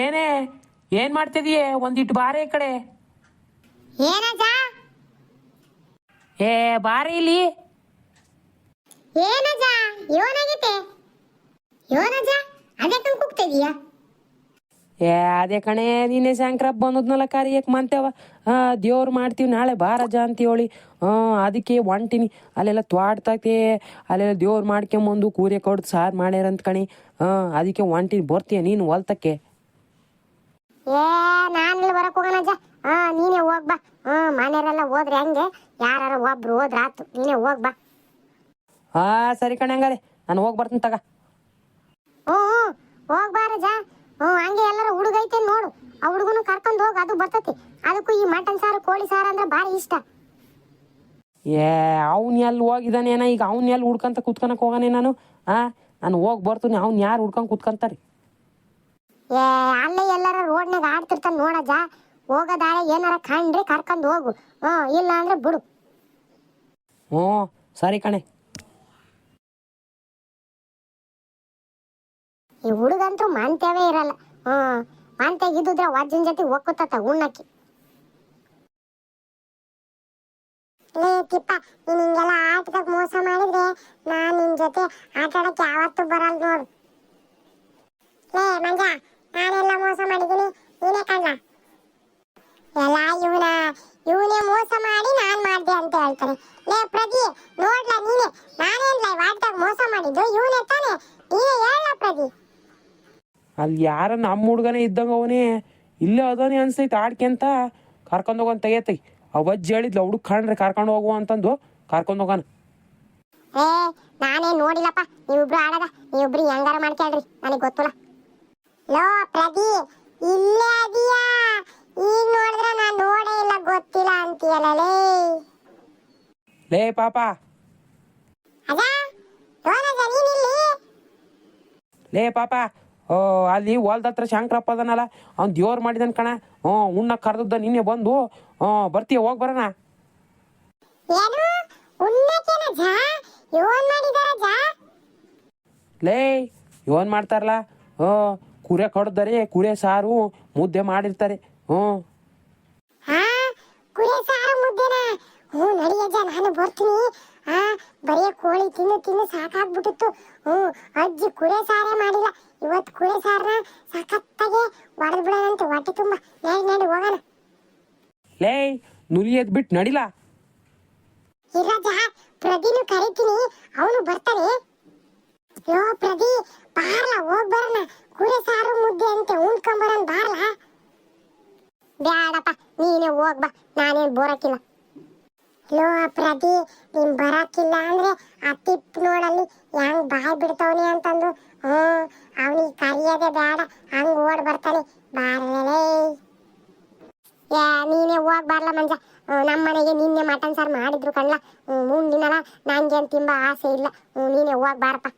ಏನೇ? ಏನ್ ಮಾಡ್ತಿದೀಯ? ಒಂದಿಟ್ಟು ಬಾರಿ ಈ ಕಡೆ. ಏನಜ್ಜ ಏ ಬಾರಿ ಇಲ್ಲಿ. ಏನಜ್ಜ ಯೋನಾಗೈತೆ ಯೋನಜ್ಜ ಅದಕ್ಕೆ ಕೂಗ್ತಿದೀಯಾ ಏ ಅದೇ ಕಣೆ ನೀನೆ ಶಂಕರಪ್ಪ ಬಂದದ್ನಲ್ಲ ಕಾರ್ಯಕ್ಕೆ ಮಂತೇವ ಹಾ ದೇವ್ರು ಮಾಡ್ತೀವಿ ನಾಳೆ ಬಾರಜ ಅಂತೇಳಿ. ಹಾ ಅದಕ್ಕೆ ಒಂಟಿನಿ ಅಲ್ಲೆಲ್ಲ ತ್ವಾಡ್ತೈತೆ. ಅಲ್ಲೆಲ್ಲ ದೇವ್ರು ಮಾಡ್ಕೊಂಬಂದು ಕೂರೆ ಕೊಡ್ದು ಸಾರು ಮಾಡ್ಯಾರಂತ ಕಣಿ. ಹಾ ಅದಕ್ಕೆ ಒಂಟಿನಿ ಬರ್ತೀಯ ನೀನು ಹೊಲ್ತಕ್ಕೆ? ಏ ನಾನು ಇಲ್ಲಿ ಬರಕ್ ಹೋಗೋಣಜ್ಜ ಹಾ ನೀನೇ ಹೋಗ್ ಬಾ. ಹಾ ಮನೆಯವರೆಲ್ಲ ಹೋದ್ರೆ ಹೆಂಗೆ? ಯಾರು ಒಬ್ರು ಹೋದ್ರ ಆತು. ನೀನೇ ಹೋಗ್ ಬಾ. ಹಾ ಸರಿ ಕಣೆ ಹಂಗಾರೆ. ನಾನು ಹೋಗಿ ಬರ್ತೀನಿ ತಗ. ಹ್ಞೂ ಹ್ಞೂ ಹೋಗ್ ರಜ. ಹ್ಞೂ ಹಂಗೆ ಎಲ್ಲರೂ ಹುಡುಗ ಐತೆ ನೋಡು. ಆ ಹುಡುಗನು ಕರ್ಕೊಂಡು ಹೋಗಿ ಅದು ಬರ್ತತಿ. ಅದಕ್ಕೂ ಈ ಮಟನ್ ಸಾರು ಕೋಳಿ ಸಾರು ಅಂದ್ರೆ ಭಾರಿ ಇಷ್ಟ. ಏ ಅವ್ನು ಎಲ್ಲಿ ಹೋಗಿದ್ದಾನೇನ ಈಗ ಅವ್ನು ಎಲ್ಲಿ ಹುಡ್ಕಂತ ಕುತ್ಕೊಳಕ್ ಹೋಗಾನೆ ನಾನು? ಆ ನಾನು ಹೋಗಿ ಬರ್ತೀನಿ. ಅವ್ನು ಯಾರು ಹುಡ್ಕೊಂಡ್ ಕುತ್ಕೊಂತಾರೆ? ಅಲ್ಲೇ ಎಲ್ಲಾರ ರೋಡ್ನಾಗ ಆಡ್ತಿರ್ತಾನ ನೋಡಜ್ಜ ಹೋಗೋ ದಾರಿ ಏನಾರ ಕಂಡ್ರೆ ಕರ್ಕೊಂಡು ಹೋಗು. ಹ್ಞೂ ಇಲ್ಲ ಅಂದ್ರೆ ಬಿಡು. ಹ್ಞೂ ಸರಿ ಕಣೆ. ಈ ಹುಡುಗಂತೂ ಮಾಂತ್ಯವೇ ಇರಲ್ಲ. ಹ್ಮ್ ಮಾಂತ್ಯಾಗಿದ್ದುದ್ರೆ ವಜ್ಜನ ಜೊತೆ ಒಕ್ಕುತ್ತ ಉಣ್ಣಕ್ಕೆ. ಲೇ ತಿಪ್ಪ ನೀನ್ ಹಿಂಗೆಲ್ಲ ಆಟದಾಗ ಮೋಸ ಮಾಡಿದ್ರೆ ನಾನು ನಿನ್ ಜೊತೆ ಆಟ ಆಡಕ್ಕೆ ಯಾವತ್ತೂ ಬರಲ್ಲ ನೋಡು. ಲೇ ಮಂಜ ನಾನೆಲ್ಲ ಮೋಸ ಮಾಡಿದ್ದೀನಿ. ನೀನೇ ಕಣ್ಣ ಎಲ್ಲ ಇವನ ಇವನೇ ಮೋಸ ಮಾಡಿ ನಾನು ಮಾಡಿದೆ ಅಂತ ಹೇಳ್ತಾನೆ. ಲೇ ಪ್ರದಿ ನೋಡ್ಲ ನೀನೆ? ನಾನೇನ್ಲ ವಾಟ್ದಾಗ ಮೋಸ ಮಾಡಿದ್ದು? ಇವನೇ ತಾನೆ? ನೀನೇ ಹೇಳ ಪ್ರದಿ ಅಲ್ಲಿ ಯಾರ ನಮ್ಮ ಹುಡ್ಗನೇ ಇದ್ದಂಗ ಅವನೇ? ಇಲ್ಲೇ ಅದನೇ ಅನ್ಸೈತೆ ಆಡ್ಕೆಂತ ಕರ್ಕೊಂಡು ಹೋಗೋನ್ ತೆಗಿಯತೈ ಅವಜ್ಜಿ ಹೇಳಿದ್ಲ ಹುಡುಗ ಕಾಣ್ರಿ ಕರ್ಕೊಂಡು ಹೋಗುವ ಅಂತಂದು. ಕರ್ಕೊಂಡು ಹೋಗೋಣ ಏ ನಾನೇ ನೋಡಿಲ್ಲಪ್ಪ. ನೀವಿಬ್ರು ಆಡದ ನೀವಿಬ್ರು ಹೆಂಗಾರ ಮಾಡ್ಕೊಳ್ರಿ. ನನಗೆ ಗೊತ್ತಿಲ್ಲ. ಲೋ ಪ್ರದಿ ಇಲ್ಲೇ ಅದೀಯಾ ಈಗ ನೋಡಿದ್ರೆ ನಾನು ನೋಡೇ ಇಲ್ಲ ಗೊತ್ತಿಲ್ಲ ಅಂತೀಯಲ್ಲ ಲೇ. ಲೇ ಪಾಪ. ಅದ? ಯೋನಜ ನೀನಿಲ್ಲಿ ಲೇ ಪಾಪ. ಓ ಅಲ್ಲಿ ಹೊಲ್ದ ಹತ್ರ ಶಂಕರಪ್ಪ ಅದನಲ್ಲ. ಅವ್ನು ದೇವ್ರು ಮಾಡಿದನ್ ಕಣ. ಹ್ಞೂ ಉಣ್ಣ ಕರೆದದ್ದ ನಿನ್ನೆ ಬಂದು. ಹ್ಞೂ ಬರ್ತೀಯ ಹೋಗಿ ಬರೋಣ. ಏನು ಉಣ್ಣಕ್ಕೇನ ಜಾ? ಯೋನ್ ಮಾಡಿದಾರ ಜಾ? ಲೇ ಇವನ್ ಮಾಡ್ತಾರಲ್ಲ. ಹ್ಞೂ ಕುರೆ ಕಡ್ದರೆ ಕುರೆ ಸಾರು ಮುದ್ದೆ ಮಾಡಿರ್ತಾರೆ. ಹ್ಞೂ. ಕುರಿ ಸಾರು ಮುದ್ದೆನ? ಹ್ಞೂ ನಾನು ಬರ್ತೀನಿ. ಆ ಬರೀ ಕೋಳಿ ಸಾಕಾಗ್ಬಿಟ್ಟಿತ್ತು. ಹ್ಞೂ ಅಜ್ಜಿ ಕುರೆ ಸಾರೇ ಮಾಡಿಲ್ಲ. ಇವತ್ತು ಕುರೆ ಸಾರನ್ನ ಸಖತ್ತಾಗಿ ಹೊಡೆದು ಬಿಡೋಣಂತ ಹೊಟ್ಟೆ ತುಂಬ. ನಡಿ ನಡಿ ಹೋಗೋಣ. ಲೇ ನುಲಿಯದ್ ಬಿಟ್ಟು ನಡಿಲ್ಲ ಇರಜ್ಜ ಪ್ರದಿನು ಕರಿತೀನಿ. ಅವನು ಬರ್ತಾನೆ. ಯೋ ಪ್ರದಿ ಬಾರ್ಲ, ಹೋಗ್ ಬರೋಣ ಕುರೆ ಸಾರು ಮುದ್ದೆ ಅಂತ ಉಣ್ಕೊಂಬರೋಣ ಬಾರ್ಲ. ಬ್ಯಾಡಪ್ಪ, ನೀನೇ ಹೋಗ್ ಬಾ, ನಾನೇನ್ ಬೋರಕ್ಕಿಲ್ಲ ಲೋ ಪ್ರದಿ ನೀನ್ ಬರಕ್ಕಿಲ್ಲ ಅಂದ್ರೆ ಆ ತಿಪ್ ನೋಡಲ್ಲಿ ಹೆಂಗ್ ಬಾಯ್ ಬಿಡ್ತಾವನಿ ಅಂತಂದು. ಹ್ಮ್ ಅವನಿಗೆ ಕರಿಯೋದೇ ಬೇಡ ಹಂಗ್ ಓಡ್ ಬರ್ತಾನೆ. ಬಾರ್ಲೇ ಯಾ ನೀನೇ ಹೋಗ್ ಬಾರ್ಲ ಮಂಜ. ನಮ್ಮ ಮನೆಗೆ ನಿನ್ನೆ ಮಟನ್ ಸಾರು ಮಾಡಿದ್ರು ಕಣ್ಲ. ಮುಂದಿನಲ್ಲ ನಂಗೆ ತಿಂಬ ಆಸೆ ಇಲ್ಲ. ನೀನೇ ಹೋಗ್ ಬಾರಪ್ಪ.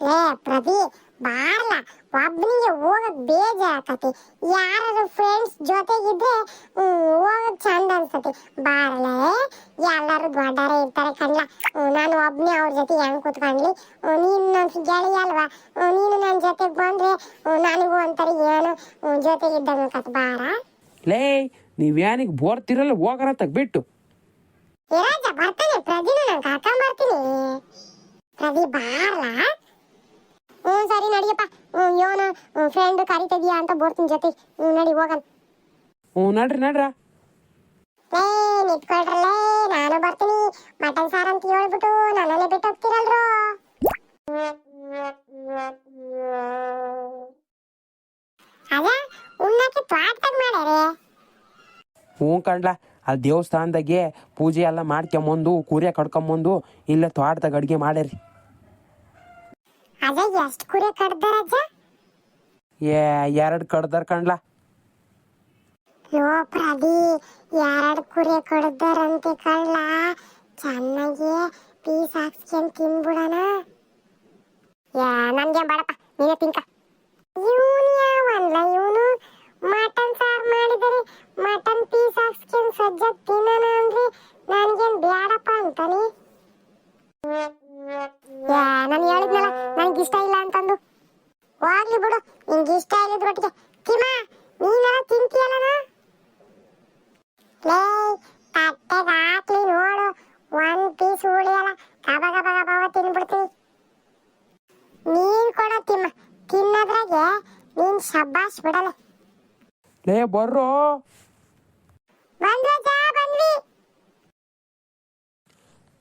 ಏ ಪ್ರದಿ ಬಾರ್ಲ ಒಬ್ಬನಿಗೆ ಹೋಗಕ್ ಬೇಜಾರಕತಿ ಯಾರು ಫ್ರೆಂಡ್ಸ್ ಜೊತೆಗಿದ್ರೆ ಹೋಗಕ್ ಚಂದ ಅನ್ಸತಿ ಬಾರ್ಲೆ ಎಲ್ಲರೂ ದೊಡ್ಡರೇ ಇರ್ತಾರೆ ಕಣ್ಲ. ನಾನು ಒಬ್ಬನೇ ಅವ್ರ ಜೊತೆ ಹೆಂಗ್ ಕೂತ್ಕೊಂಡ್ಲಿ? ನೀನು ನನ್ನ ನನ್ ಗೆಳೆಯ ಅಲ್ವಾ? ನೀನು ನನ್ನ ಜೊತೆಗೆ ಬಂದ್ರೆ ನನಗೂ ಒಂಥರ ಏನು ಜೊತೆಗಿದ್ದಂಗ ಕತ್ ಬಾರ? ಲೇ ನೀವ್ಯಾನಿಗೆ ಬೋರ್ತಿರಲ್ಲ ಹೋಗರ ತಗ್ಬಿಟ್ಟು ಇರಾಜ ಬರ್ತಾನೆ. ಪ್ರದಿನ ನಾನು ಕರ್ಕೊಂಡ್ ಬರ್ತೀನಿ ಪ್ರದಿ ಬಾರ್ಲಾ. ಹ್ಞೂ ಸರಿ ನಡಿಯಪ್ಪ. ಹ್ಞೂ ಯೋನ ಫ್ರೆಂಡ್ ಕರಿತಿದ್ಯಾ ಅಂತ ಬರ್ತೀನಿ ಜೊತೆ. ಹ್ಞೂ ನಡಿ ಹೋಗನ್. ಹ್ಞೂ ನಡ್ರಿ ನಡ್ರ. ಲೇ ನಿಂತ್ಕೊಳ್ರಲ್ಲೇ ನಾನು ಬರ್ತೀನಿ. ಮಟನ್ ಸಾರ್ ಅಂತ ಹೇಳ್ಬಿಟ್ಟು ನನ್ನನ್ನೇ ಬಿಟ್ಟು ಹೋಗ್ತೀರಲ್ರು? ಅದ ಉಣ್ಣಕ್ಕೆ ತ್ವಾಟ್ದಾಗ ಮಾಡ್ಯಾರೆ? ಹ್ಞೂ ಕಣ್ಲ ಅಲ್ಲಿ ದೇವಸ್ಥಾನದಾಗೆ ಪೂಜೆ ಎಲ್ಲ ಮಾಡ್ಕೊಂಬಂದು ಕುರಿಯ ಕಡ್ಕೊಂಬಂದು ಇಲ್ಲೇ ತೋಟದಾಗ ಅಡುಗೆ ಮಾಡ್ಯಾರಿ. ಅದ ಎಷ್ಟು ಕುರಿ ಕಡ್ದಾರಜ್ಜ ಏ ಎರಡು ಕಡ್ದಾರ ಕಣ್ಲ. ಯೋ ಪ್ರದಿ ಎರಡು ಕುರಿ ಕಡ್ದಾರಂತೆ ಕಣ್ಲ. ಚೆನ್ನಾಗಿ ಪೀಸ್ ಹಾಕ್ಸ್ಕೊಂಡ್ ತಿನ್ಬಿಡಣ. ಯಾ ನನ್ಗೆ ಬೇಡಪ್ಪ ನೀನೇ ತಿನ್ಕ. ಬಿಡಲ್ಲ ಲೇ ಬರ್ರೋ.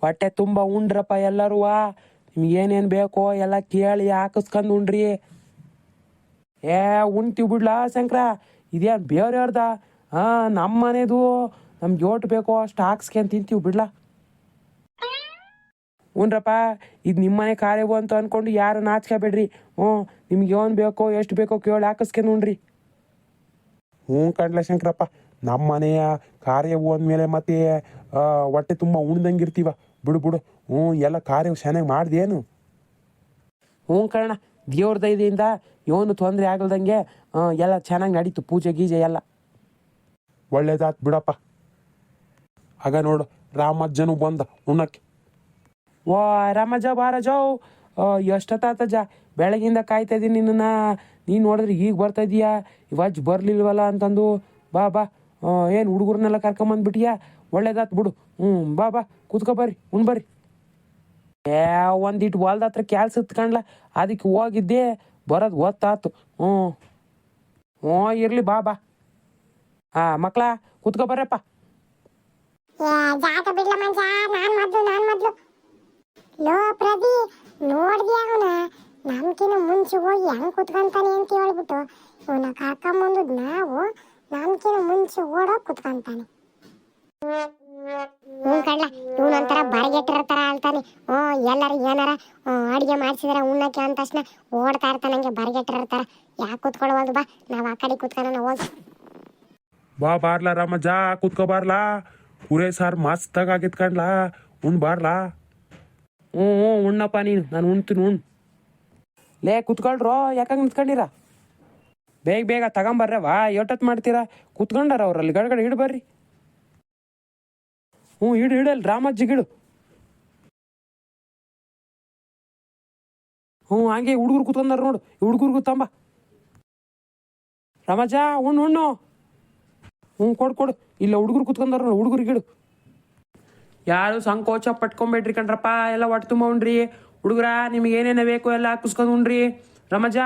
ಹೊಟ್ಟೆ ತುಂಬಾ ಉಂಡ್ರಪ್ಪ ಎಲ್ಲರೂ. ನಿಮ್ಗೆ ಏನೇನ್ ಬೇಕೋ ಎಲ್ಲ ಕೇಳಿ ಹಾಕಿಸ್ಕೊಂಡು ಉಂಡ್ರಿ. ಏ ಉಣ್ತೀವಿ ಬಿಡ್ಲಾ ಶಂಕರ? ಇದೇನ್ ಬೇರೆಯವ್ರದ ಹಾಂ ನಮ್ಮ ಮನೆದು ನಮ್ಗೆ ಓಟ್ ಬೇಕೋ ಅಷ್ಟು ಹಾಕ್ಸ್ಕೊಂಡ್ ತಿಂತೀವಿ ಬಿಡ್ಲಾ? ಹ್ಞೂನ್ರಪ್ಪ ಇದು ನಿಮ್ಮನೆ ಕಾರ್ಯವು ಅಂತ ಅಂದ್ಕೊಂಡು ಯಾರು ನಾಚ್ಕೋಬೇಡ್ರಿ? ಹ್ಞೂ, ನಿಮ್ಗೆ ಏನು ಬೇಕೋ, ಎಷ್ಟು ಬೇಕೋ ಕೇಳಿ ಹಾಕಿಸ್ಕೊಂಡು ಉಣ್ರಿ ಹ್ಞೂ ಕಣ್ಲ ಶಂಕರಪ್ಪ ನಮ್ಮ ಮನೆಯ ಕಾರ್ಯವು ಅಂದಮೇಲೆ ಮತ್ತೆ ಹೊಟ್ಟೆ ತುಂಬ ಉಣ್ದಂಗಿರ್ತೀವ. ಬಿಡು ಬಿಡು. ಹ್ಞೂ, ಎಲ್ಲ ಕಾರ್ಯ ಚೆನ್ನಾಗಿ ಮಾಡ್ದೇನು? ಹ್ಞೂ ಕಣ ದೇವ್ರ ದಯದಿಂದ ಏನು ತೊಂದರೆ ಆಗಲ್ದಂಗೆ ಎಲ್ಲ ಚೆನ್ನಾಗಿ ನಡೀತು, ಪೂಜೆ ಗೀಜೆ ಎಲ್ಲ. ಒಳ್ಳೇದಾತ್ ಬಿಡಪ್ಪ. ಆಗ ನೋಡು, ರಾಮಜ್ಜನು ಬಂದ ಉಣ್ಣಕ್ಕೆ. ವಾ ರಾಮಜ್ಜ ಬಾರಜೋ ಜಾ ಬೆಳಗಿಂದ ಕಾಯ್ತಾ ಇದ್ದೀನಿ ನಿನ್ನ ನೀನು ನೋಡಿದ್ರೆ ಈಗ ಬರ್ತಾ ಇದೀಯಾ ಇವಾಜ್ ಬರ್ಲಿಲ್ವಲ್ಲ ಅಂತಂದು. ಬಾ ಬಾ. ಏನು ಹುಡುಗರನ್ನೆಲ್ಲ ಕರ್ಕೊಂಬಂದ್ಬಿಟ್ಟಿಯಾ? ಒಳ್ಳೇದಾತ್ ಬಿಡು. ಹ್ಞೂ ಬಾ ಬಾ. ಕೂತ್ಕೊ ಬರ್ರಿ, ಉಣ್ ಬರ್ರಿ. ಏ ಒಂದಿಟ್ಟು ಹೊಲ್ದ ಹತ್ರ ಕ್ಯಾಲ್ಸ್ ಇತ್ಕಂಡ್ಲ ಅದಕ್ಕೆ ಹೋಗಿದ್ದೆ. ಬರೋದು ಗೊತ್ತಾತು. ಹ್ಞೂ. ಹ್ಞೂ, ಇರಲಿ, ಬಾ ಬಾ. ಹಾಂ ಮಕ್ಕಳ ಕೂತ್ಕೊ ಬರ್ರಪ್ಪ. ಲೋ ಪ್ರದಿ ಅವನ? ನಮ್ಕಿನ ಮುಂಚೆ ಹೋಗಿ ಹೆಂಗ್ ಕುತ್ಕೊಂತಾನೆ ಅಂತ ಹೇಳ್ಬಿಟ್ಟು ಇವನ ಕರ್ಕೊಂಬಂದು ನಾವು ನಮ್ಕಿನ ಮುಂಚೆ ಓಡೋ ಕುತ್ಕೊಂತಾನೆ. ಹ್ಞೂ ಕಡ್ಲ, ಇವನೊಂಥರ ಬರಗೆಟ್ಟಿರೋ ಥರ ಅಂತಾನೆ ಹ್ಞೂ ಎಲ್ಲರೂ ಏನಾರ ಅಡುಗೆ ಮಾಡಿಸಿದ್ರೆ ಉಣ್ಣಕ್ಕೆ ಅಂದ ತಕ್ಷಣ ಓಡ್ತಾ ಇರ್ತಾನೆ, ಹಂಗೆ ಬರಗೆಟ್ಟಿರೋ ಥರ ಯಾಕೆ ಕುತ್ಕೊಳ್ಳೋದು ಬಾ, ನಾವು ಆ ಕಡೆ ಕುತ್ಕೊಳ್ಳೋಣ ಹೋಗಿ. ಬಾ ಬಾರ್ಲಾ ರಾಮಜ್ಜ, ಕುತ್ಕೋ ಬಾರ್ಲಾ. ಕುರೆ ಸಾರು ಮಸ್ತಾಗಿ ಆಗಿತ್ಕಂಡ್ಲಾ ಉಣ್ ಬಾರ್ಲಾ. ಹ್ಞೂ ಉಣ್ಣಪ್ಪ ನೀನು. ನಾನು ಉಣ್ತೀನಿ, ಉಣ್. ಲೇ, ಕುತ್ಕೊಳ್ರೋ. ಯಾಕಂಗೆ ನಿಂತ್ಕೊಂಡಿರ? ಬೇಗ ಬೇಗ ತಗೊಂಬರ್ರೆ ವಾ ಎಷ್ಟೊತ್ತು ಮಾಡ್ತೀರಾ? ಕುತ್ಕೊಂಡಾರ ಅವ್ರಲ್ಲಿ ಗಡಗಡೆ ಹಿಡ್ ಬರ್ರಿ. ಹ್ಞೂ ಹಿಡು ಹಿಡಲ್ ರಾಮಜ್ಜಿ ಗಿಡು ಹ್ಞೂ, ಹಂಗೆ ಹುಡುಗರು ಕುತ್ಕೊಂಡಾರ ನೋಡು. ಹುಡುಗರು ತಂಬ. ರಾಮಜ್ಜ ಉಣ್ಣು ಉಣ್ಣು. ಹ್ಞೂ, ಕೊಡು ಕೊಡು. ಇಲ್ಲ, ಹುಡುಗರು ಕುತ್ಕೊಂಡಾರ ನೋಡು ಹುಡುಗರು ಇಡು. ಯಾರು ಸಂಕೋಚ ಪಟ್ಕೊಂಬೇಡ್ರಿ ಕಣ್ರಪ್ಪ ಎಲ್ಲ ಒಟ್ಟು ತುಂಬ ಉಣ್ರಿ ಹುಡುಗರ ನಿಮ್ಗೆ ಏನೇನು ಬೇಕು ಎಲ್ಲ ಹಾಕಿಸ್ಕೊಂಡು ಉಣ್ರಿ ರಮಜ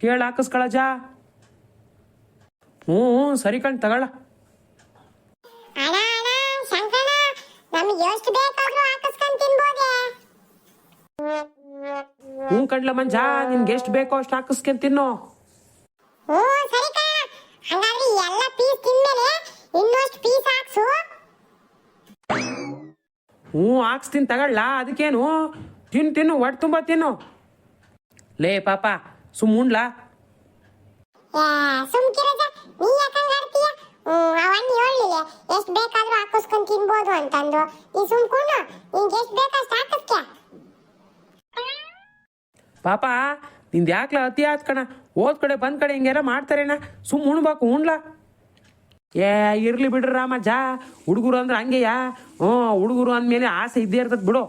ಕೇಳಿ ಹಾಕಿಸ್ಕೊಳಜ ಹ್ಞೂ ಸರಿ ಕಣ್ ತಗೊಳ್ಳ. ತಿನ್ಬೋದೆ. ಹ್ಞೂ ಕಣ್ಲ ಮಂಜ ನಿಮ್ಗೆ ಎಷ್ಟು ಬೇಕೋ ಅಷ್ಟು ಹಾಕಿಸ್ಕೊಂಡ್ ತಿನ್ನೋ. ಹ್ಞೂ ಸರಿ ಕಣ. ಹಂಗಾದ್ರೆ ಎಲ್ಲ ಪೀಸ್ ತಿಂದ್ಮೇಲೆ ಇನ್ನಷ್ಟು ಪೀಸ್ ಹ್ಞೂ ಹಾಕ್ಸ್ತೀನಿ ತಗೊಳ್ಳ ಅದಕ್ಕೇನು? ತಿನ್ನು ತಿನ್ನು ಒಟ್ಟು ತುಂಬ ತಿನ್ನು. ಲೇ ಪಾಪ ಸುಮ್ ಉಣ್ಲಾ. ಏ ಸುಮ್ಕಿರಜ ನೀ ಯಾಕಂಗ ಆಡ್ತೀಯ? ಹ್ಮ್ ಅವನ್ ಹೇಳಿಲ್ಲ ಎಷ್ಟು ಬೇಕಾದ್ರೂ ಹಾಕಿಸ್ಕೊಂಡ್ ತಿನ್ಬೋದು ಅಂತಂದು ನೀ ಸುಮ್ಕೊಂಡು ನಿಂಗೆ ಎಷ್ಟು ಬೇಕಷ್ಟು ಹಾಕಿಸ್ಕೆ ಪಾಪ ನಿಂದು ಯಾಕ್ಲ ಅತಿ ಆತ್ ಕಣ. ಹೋದ್ ಕಡೆ ಬಂದ್ ಕಡೆ ಹಿಂಗೆಲ್ಲ ಮಾಡ್ತಾರೇನ? ಸುಮ್ ಉಣ್ಬೇಕು ಉಣ್ಲಾ. ಏ ಇರ್ಲಿ ಬಿಡ್ರಿ ರಾಮಜ್ಜ. ಹುಡುಗರು ಅಂದ್ರೆ ಹಂಗೆಯಾ? ಹ್ಞೂ ಹುಡುಗರು ಅಂದ್ಮೇಲೆ ಆಸೆ ಇದ್ದೇ ಇರ್ತದ ಬಿಡು.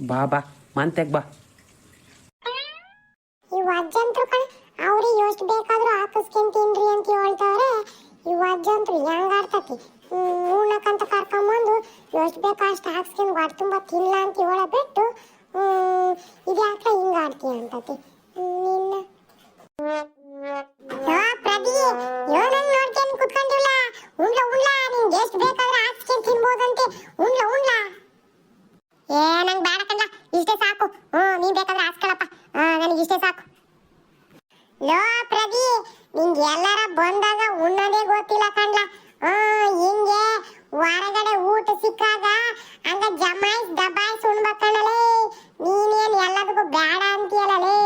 ಬಾ ಬಾ ಮಂತೆಗ್ ಬಾ. ಈ ಅಜ್ಜಂತ್ರು ಕಣ ಅವ್ರಿಗೆ ಎಷ್ಟು ಬೇಕಾದ್ರೂ ಹಾಕಿಸ್ಕೊಂತೀನ್ರಿ ಅಂತ ಹೇಳ್ತಾವ್ರೆ. ಈ ಅಜ್ಜಂತ್ರು ಹೆಂಗ್ ಆಡ್ತತಿ? ಉಣ್ಣಕ್ಕಂತ ಕರ್ಕೊಂಬಂದು ಎಷ್ಟು ಬೇಕಾ ಅಷ್ಟು ಹಾಕ್ಸ್ಕೊಂಡ್ ಹೊಟ್ಟೆ ತುಂಬ ತಿನ್ಲ ಅಂತ ಹೇಳ ಬಿಟ್ಟು ಇದ್ಯಾಕ ಹಿಂಗ್ ಆಡ್ತೀಯ ಅಂತತಿ? ನಿನ್ನ ಯೋ ಪ್ರದಿ ಯೋ ನಂಗ್ ನೋಡ್ಕೊಂಡ್ ಕುತ್ಕೊಂಡಿಲ್ಲ ಉಣ್ಲ ಉಣ್ಲ ನಿಂಗೆ ಎಷ್ಟು ಬೇಕಾದ್ರೂ ಹಾಕ್ಸ್ಕೊಂಡ್ ತಿನ್ಬೋದಂತೆ ಉಣ್ಲ ಉಣ್ಲ ಏ ನಂಗೆ ಬೇಡ ಕಣ್ಲ ಇಷ್ಟೇ ಸಾಕು ಹ್ಞೂ ನೀನ್ ಬೇಕಾದ್ರೆ ಹಾಕ್ಸ್ಕೊಳಪ್ಪ ನನಗೆ ಇಷ್ಟೇ ಸಾಕು ಲೋ ಪ್ರದಿ ನಿಂಗೆ ಎಲ್ಲಾರ ಬಂದಾಗ ಉಣ್ಣೋದೇ ಗೊತ್ತಿಲ್ಲ ಕಣ್ಲ ಹ್ಮ್ ಹಿಂಗೆ ಹೊರಗಡೆ ಊಟ ಸಿಕ್ಕಾಗ ಹಂಗ ಜಮಾಯಿಸ್ ದಬಾಯಿಸ್ ಉಣ್ಬೇಕಣ್ಣಲೇ ನೀನೇನ್ ಎಲ್ಲದಕ್ಕೂ ಬೇಡ ಅಂತೀಯಲ್ಲಲೇ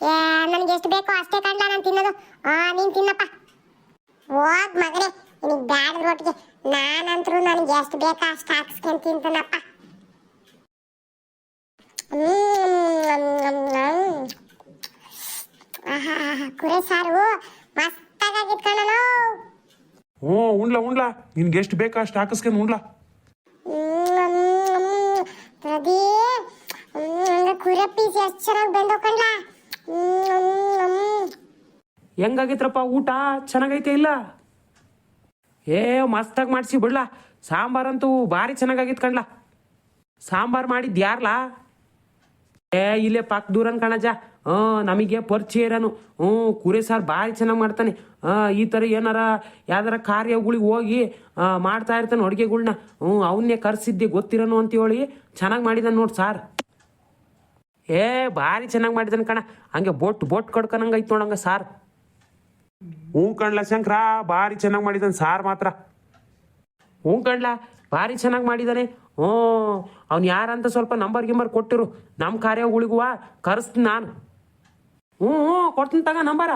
ಏ ನನಗೆ ಎಷ್ಟು ಬೇಕೋ ಅಷ್ಟೇ ಕಣ್ಲ ನಾನು ತಿನ್ನೋದು. ಆ ನೀನ್ ತಿನ್ನಪ್ಪ. ಹೋಗ್ ಮಗನೇ ನಿನಗೆ ಬ್ಯಾಡ ರೊಟ್ಟಿಗೆ ನಾನಂತರೂ ನನಗೆ ಎಷ್ಟು ಬೇಕಾ ಅಷ್ಟು ಹಾಕ್ಸ್ಕೊಂಡ್ ತಿಂತನಪ್ಪ. ಕುರೆ ಸಾರು. ಮಸ್ತಾಗಿತ್ತು ಕಣಲು ಹ್ಞೂ ಉಣ್ಲ ಉಣ್ಲ. ನಿನ್ಗೆ ಎಷ್ಟು ಬೇಕಾ ಅಷ್ಟು ಹಾಕಿಸ್ಕೊಂಡು ಉಣ್ಲ. ಪೀಸ್ ಎಷ್ಟು ಚೆನ್ನಾಗಿ ಬೆಂದೋ ಕಣ್ಲ. ಹೆಂಗಾಗೈತ್ರಪ್ಪ ಊಟ? ಚೆನ್ನಾಗೈತೆ ಇಲ್ಲ? ಏ, ಮಸ್ತಾಗಿ ಮಾಡಿಸಿ ಬಿಡ್ಲಾ. ಸಾಂಬಾರಂತೂ ಭಾರಿ ಚೆನ್ನಾಗಾಗಿತ್ತು ಕಣ್ಲ. ಸಾಂಬಾರು ಮಾಡಿದ್ದು ಯಾರ್ಲಾ? ಏ, ಇಲ್ಲೇ ಪಾಕ್ ದೂರನ್ ಕಣಜ ಹ್ಞೂ, ನಮಗೆ ಪರಿಚಯ ಇರೋನು ಹ್ಞೂ, ಕುರಿ ಸಾರು ಭಾರಿ ಚೆನ್ನಾಗಿ ಮಾಡ್ತಾನೆ. ಈ ಥರ ಏನಾರ ಯಾವ್ದಾರ ಕಾರ್ಯಗಳಿಗೆ ಹೋಗಿ ಮಾಡ್ತಾ ಇರ್ತಾನೆ ಅಡುಗೆಗಳ್ನ. ಹ್ಞೂ, ಅವನ್ನೇ ಕರ್ಸಿದ್ದೆ ಗೊತ್ತಿರೋನು ಅಂತ ಹೇಳಿ ಚೆನ್ನಾಗಿ ಮಾಡಿದಾನೆ ನೋಡಿ ಸಾರ್. ಏ ಭಾರಿ ಚೆನ್ನಾಗಿ ಮಾಡಿದಾನೆ ಕಣ. ಹಂಗೆ ಬೋಟ್ ಬೋಟ್ ಕಡ್ಕೊಂಡಂಗ ಐತೆ ನೋಡಂಗ ಸಾರ್. ಹ್ಞೂ ಕಣ್ಲ ಶಂಕರ ಭಾರಿ ಚೆನ್ನಾಗಿ ಮಾಡಿದಾನೆ ಸಾರ್ ಮಾತ್ರ. ಹ್ಞೂ ಕಣ್ಲ ಭಾರಿ ಚೆನ್ನಾಗಿ ಮಾಡಿದಾನೆ ಹ್ಞೂ ಅವ್ನು ಯಾರಂತ ಸ್ವಲ್ಪ ನಂಬರ್ ಗಿಂಬರ್ ಕೊಟ್ಟಿರು. ನಮ್ಮ ಕಾರ್ಯಗಳಿಗುವ ಕರೆಸ್ತೀನಿ ನಾನು. ಹ್ಞೂ ಹ್ಞೂ ಕೊಡ್ತೀನಿ ತಗ ನಂಬರ.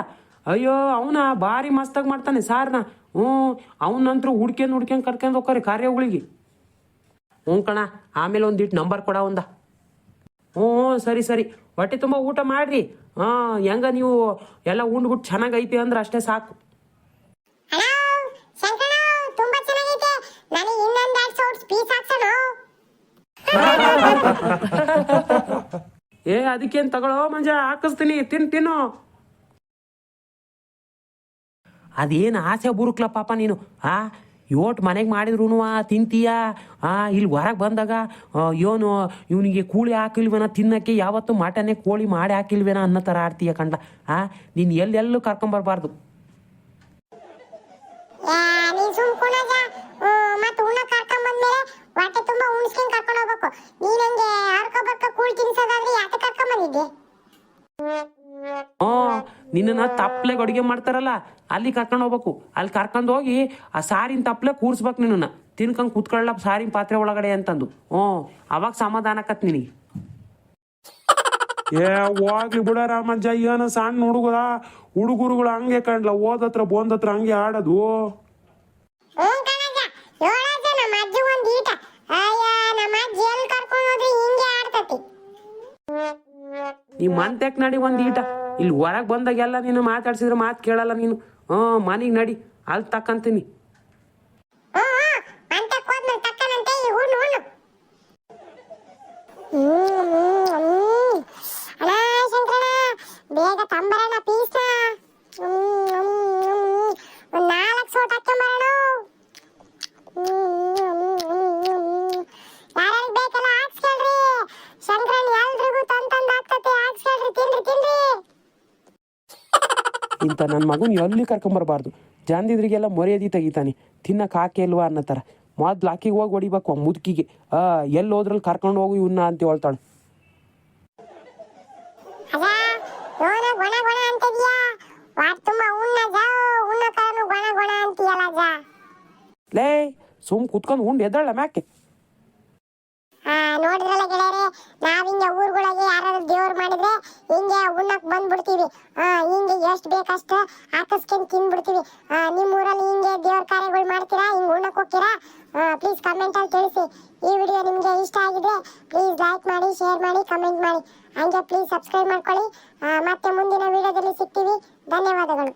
ಅಯ್ಯೋ ಅವನ ಭಾರಿ ಮಸ್ತಾಗಿ ಮಾಡ್ತಾನೆ ಸಾರ್ನ. ಹ್ಞೂ ಅವನಂತರೂ ಹುಡ್ಕ್ಯಂದು ಹುಡ್ಕ್ಯಂದು ಕರ್ಕೊಂಡು ಹೋಗ್ತಾರೆ ಕಾರ್ಯಗಳಿಗೆ ಹ್ಞೂ ಕಣ ಆಮೇಲೆ ಒಂದಿಟ್ಟು ನಂಬರ್ ಕೊಡ ಒಂದ. ಹ್ಞೂ ಸರಿ ಸರಿ. ಹೊಟ್ಟೆ ತುಂಬ ಊಟ ಮಾಡ್ರಿ. ಹಾಂ ಹೆಂಗ ನೀವು ಎಲ್ಲ ಉಂಡ್ಬಿಟ್ಟು ಚೆನ್ನಾಗೈತಿ ಅಂದ್ರೆ ಅಷ್ಟೇ ಸಾಕು. ಏ ಅದಕ್ಕೇನು ತಗೊಳ್ಳೋ ಮಂಜ ಹಾಕಿಸ್ತೀನಿ ತಿನ್ ತಿನ್ನು. ಅದೇನು ಆಸೆ ಬುರುಕ್ಲ ಪಾಪ ನೀನು ಆ? ಯೋಟ್ ಮನೆಗೆ ಮಾಡಿದ್ರು ತಿಂತೀಯ? ಆ ಇಲ್ಲಿ ಹೊರಗೆ ಬಂದಾಗ ಏನು ಇವನಿಗೆ ಕೂಳಿ ಹಾಕಿಲ್ವೇನ ತಿನ್ನಕ್ಕೆ ಯಾವತ್ತೂ ಮಟನೆ ಕೋಳಿ ಮಾಡಿ ಹಾಕಿಲ್ವೇನ ಅನ್ನೋ ಥರ ಆಡ್ತೀಯ ಕಂಡ ಆ ನೀನು ಎಲ್ಲೆಲ್ಲೂ ಕರ್ಕೊಂಬರ್ಬಾರ್ದು ಏ, ನೀನ್ ಸುಮ್ ಕುಣಜ ಮತ್ ಉಣ್ಣ ಕರ್ಕೊಂಡ್ ಬಂದ್ಮೇಲೆ ಹೊಟ್ಟೆ ತುಂಬಾ ಉಣ್ಸ್ಕೊಂಡ್ ಕರ್ಕೊಂಡ್ ಹೋಗ್ಬೇಕು. ನೀನ್ ಹಂಗೆ ಹರ್ಕ ಬರ್ಕ ಕೂಳ್ ತಿನ್ಸೋದಾದ್ರೆ ಯಾಕೆ ಕರ್ಕೊಂಡ್ ಬಂದಿದ್ದೆ ನಿನ್ನ ತಪ್ಲೆಗ್ ಅಡುಗೆ ಮಾಡ್ತಾರಲ್ಲ, ಅಲ್ಲಿ ಕರ್ಕೊಂಡು ಹೋಗ್ಬೇಕು. ಅಲ್ಲಿ ಕರ್ಕೊಂಡು ಹೋಗಿ ಆ ಸಾರಿನ ತಪ್ಲೆ ಕೂರ್ಸ್ಬೇಕು ನಿನ್ನ ತಿನ್ಕಂಗ್ ಕೂತ್ಕೊಳ್ಳ ಸಾರಿನ ಪಾತ್ರೆ ಒಳಗಡೆ ಅಂತಂದು. ಹ್ಮ್ ಅವಾಗ ಸಮಾಧಾನಕತ್ ನಿನಗೆ. ಏ, ಹೋಗ್ಲಿ ಬಿಡ ರಾಮಜ್ಜ, ಏನ ಸಣ್ಣ ಹುಡುಗರ ಹುಡುಗರುಗಳು ಹಂಗೆ ಕಂಡ್ಲ ಓದತ್ರ ಬೋಂದತ್ರ ಹಂಗೆ ಆಡೋದು. ಈ ಮಂತ್ಯಾಕ್ ನಡಿ ಒಂದು ಈಟ? ಇಲ್ಲಿ ಹೊರಗೆ ಬಂದಾಗೆಲ್ಲ ನೀನು ಮಾತಾಡ್ಸಿದ್ರೆ ಮಾತು ಕೇಳಲ್ಲ ನೀನು. ಹ್ಞೂ ಮನೆಗೆ ನಡಿ. ಅಲ್ಲಿ ತಕ್ಕಂತೀನಿ ಇಂಥ ನನ್ನ ಮಗನ ಎಲ್ಲಿ ಕರ್ಕೊಂಬರ್ಬಾರ್ದು ಜಾಂದಿದ್ರಿಗೆಲ್ಲ ಮರ್ಯಾದೆ ತೆಗಿತಾನೆ. ತಿನ್ನಕ್ಕೆ ಹಾಕಿ ಅಲ್ವಾ ಅನ್ನೋ ಥರ ಮೊದ್ಲು ಆಕಿಗೆ ಹೋಗಿ ಹೊಡಿಬೇಕು ಮುದುಕಿಗೆ. ಆ ಎಲ್ಲಿ ಹೋದ್ರಲ್ಲಿ ಕರ್ಕೊಂಡು ಹೋಗು ಇವನ್ನ ಅಂತ ಹೇಳ್ತಾಳೆ. ಲೇ ಸುಮ್ ಕುತ್ಕೊಂಡು ಉಂಡು ಎದ್ದಾಳ ಮ್ಯಾಕೆ? ಆ ಹಿಂಗೆ ಉಣ್ಣಕ್ ಬಂದ್ಬಿಡ್ತೀವಿ. ಹಿಂಗೆ ಎಷ್ಟು ಬೇಕಷ್ಟು ಹಾಕಿಸ್ಕೊಂಡು ತಿನ್ಬಿಡ್ತೀವಿ. ನಿಮ್ಮ ಊರಲ್ಲಿ ಹಿಂಗೆ ದೇವ್ರ ಕಾರ್ಯಗಳು ಮಾಡ್ತೀರಾ, ಹಿಂಗೆ ಉಣ್ಣಕ್ ಹೋಗ್ತೀರಾ? ಪ್ಲೀಸ್ ಕಮೆಂಟ್ ಅಲ್ಲಿ ತಿಳಿಸಿ. ಈ ವಿಡಿಯೋ ನಿಮ್ಗೆ ಇಷ್ಟ ಆಗಿದ್ರೆ ಪ್ಲೀಸ್ ಲೈಕ್ ಮಾಡಿ ಶೇರ್ ಮಾಡಿ ಕಮೆಂಟ್ ಮಾಡಿ. ಹಂಗೆ ಪ್ಲೀಸ್ ಸಬ್ಸ್ಕ್ರೈಬ್ ಮಾಡ್ಕೊಳ್ಳಿ. ಮತ್ತೆ ಮುಂದಿನ ವಿಡಿಯೋದಲ್ಲಿ ಸಿಗ್ತೀವಿ. ಧನ್ಯವಾದಗಳು.